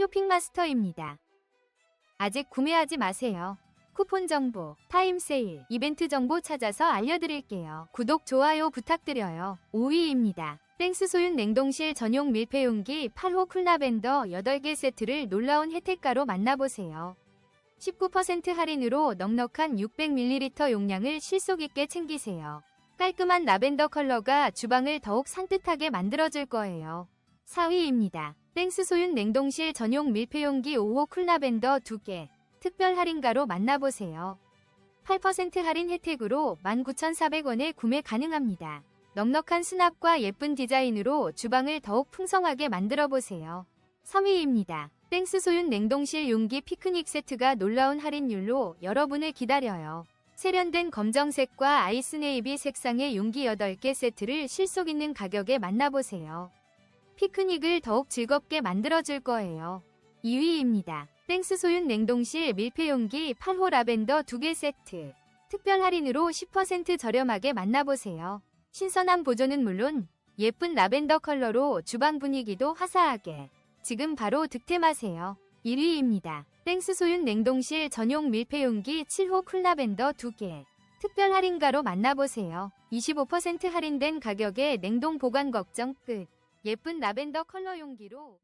쇼핑마스터입니다. 아직 구매하지 마세요. 쿠폰 정보, 타임 세일, 이벤트 정보 찾아서 알려드릴게요. 구독, 좋아요 부탁드려요. 5위입니다. 땡스 소윤 냉동실 전용 밀폐용기 8호 쿨라벤더 8개 세트를 놀라운 혜택가로 만나보세요. 19% 할인으로 넉넉한 600ml 용량을 실속 있게 챙기세요. 깔끔한 라벤더 컬러가 주방을 더욱 산뜻하게 만들어줄 거예요. 4위입니다. 땡스 소윤 냉동실 전용 밀폐용기 5호 쿨라벤더 2개 특별 할인가로 만나보세요. 8% 할인 혜택으로 19,400원에 구매 가능합니다. 넉넉한 수납과 예쁜 디자인으로 주방을 더욱 풍성하게 만들어보세요. 3위입니다. 땡스 소윤 냉동실 용기 피크닉 세트가 놀라운 할인율로 여러분을 기다려요. 세련된 검정색과 아이스 네이비 색상의 용기 8개 세트를 실속 있는 가격에 만나보세요. 피크닉을 더욱 즐겁게 만들어줄 거예요. 2위입니다. 땡스 소윤 냉동실 밀폐용기 8호 라벤더 2개 세트. 특별 할인으로 10% 저렴하게 만나보세요. 신선한 보존은 물론 예쁜 라벤더 컬러로 주방 분위기도 화사하게. 지금 바로 득템하세요. 1위입니다. 땡스 소윤 냉동실 전용 밀폐용기 7호 쿨라벤더 2개. 특별 할인가로 만나보세요. 25% 할인된 가격에 냉동 보관 걱정 끝. 예쁜 라벤더 컬러 용기로